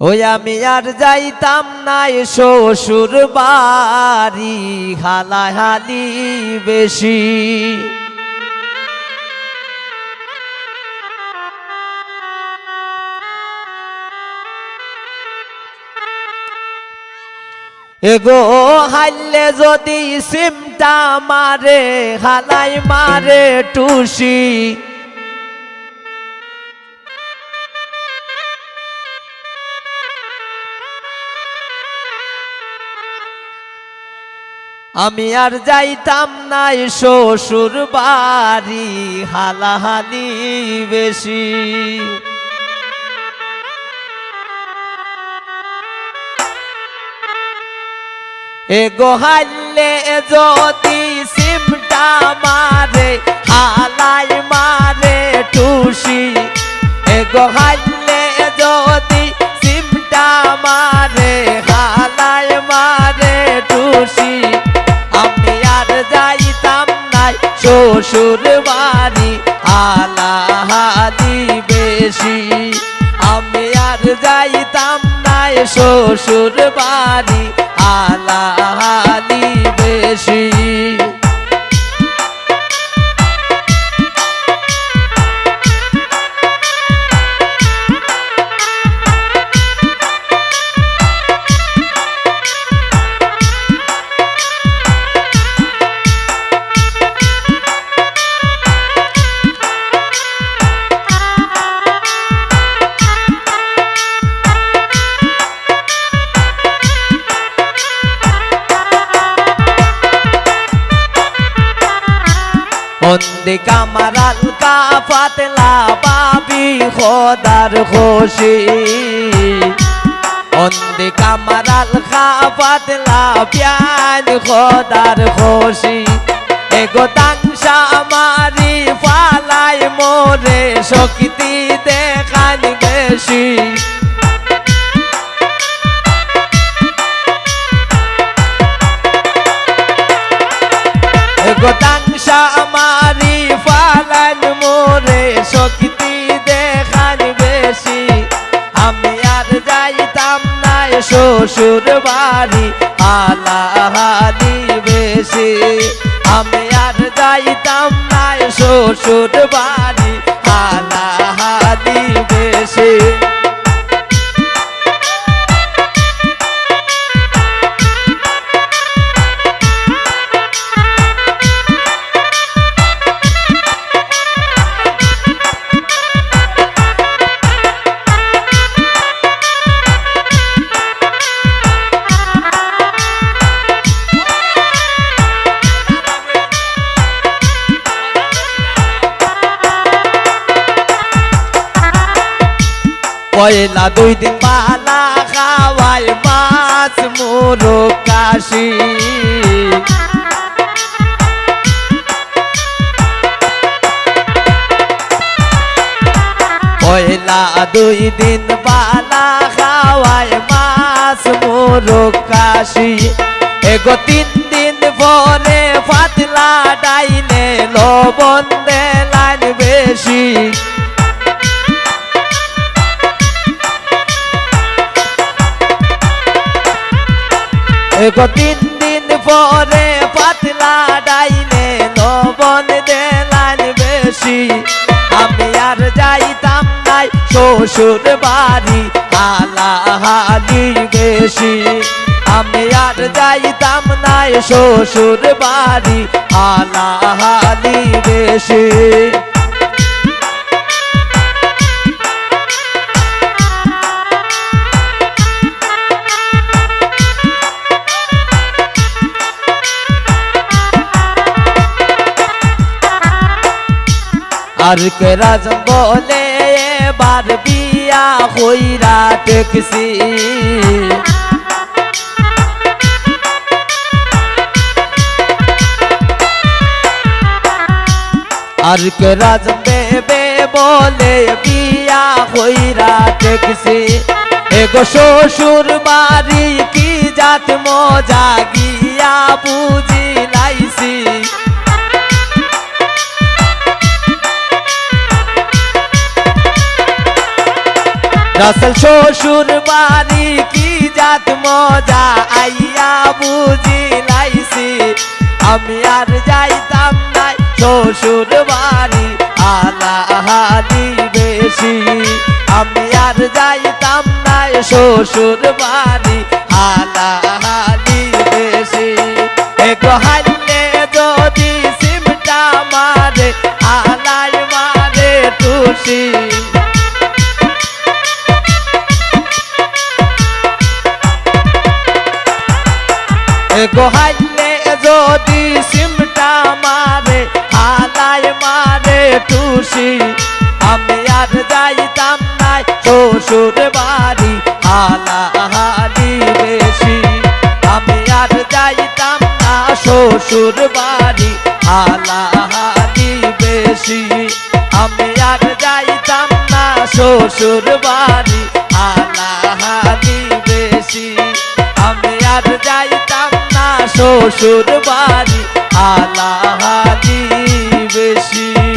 ওই আমি আর যাইতাম নাই শ্বশুর বাড়ি, হালাহালি বেশি। এগো হাইলে যদি সিমটা মারে, হালাই মারে টুসি। আমি আর যাইতাম নাই শ্বশুর বাড়ি, হালাহালি বেশি। এ গোহাইলে যদি সিমটা মারে, হালাই মারে টুসি। এ গোহাইলে যদি সিমটা মারে, হালাই মারে টুসি। শ্বশুর বাড়ি হালাহালি বেশি আমি আর যাইতাম নাই শ্বশুর বাড়ি আলাহালি বেশি অন্দে কামারাল কা পাতলা বাবি খোদার খুশি। অন্দে কামারাল কা পাতলা প্যান খোদার খুশি। এগো তাংসা মারি ফালাই মোরে শক্তি দেখান বেশি। গোতাংশা আমারি নাই শ্বশুর বাড়ি আলাহালি বেশি। আমি আর যাইতাম নাই শ্বশুর বাড়ি আলাহালি পয়লা দুই দিন পালা খাওয়ায় মাছ মুরো কাশি পয়লা দুই দিন পালা খাওয়ায় মাছ মুরো কাশি এগো তিন দিন পরে পাতলা ডাইনে লবণ এগো তিন দিন পরে পাতলা ডাইনে লবণ দেলান বেশি। আমি আর যাইতাম নাই শ্বশুর বাড়ি, হালাহালি বেশি। আমি আর যাইতাম নাই শ্বশুর বাড়ি, হালাহালি বেশি। আর কে রাজম বলে এবার বিয়া হইরা টেকসি আর কে রাজম বেবে বলে বিয়া হইরা টেকসি এগো শ্বশুর বাড়ি কি জাত মজা গিয়া বুঝি। রাসেল শ্বশুর বাড়ি কি জাত মজা? আইয়া বুঝি লাইছি আমি আর যাইতাম নাই। শ্বশুর বাড়ি আলাহালি বেশি, আমি আর যাইতাম নাই। শ্বশুর বাড়ি আলাহালি বেশি। এগো হাইলে যদি সিমটা মারে, আলাই মারে টুসি। গোহাইলে যদি সিমটা মারে হালায় মারে টুসি আমি আর যাইতাম নাই শ্বশুর বাড়ি হালা হালি বেশি। আমি আর যাইতাম না শ্বশুর বাড়ি হালা হালি বেশি। আমি আর যাইতাম না শ্বশুর বাড়ি হালা হালি বেশি। আমি আর যাইতাম শ্বশুর বাড়ি আলাহাজি বেশি।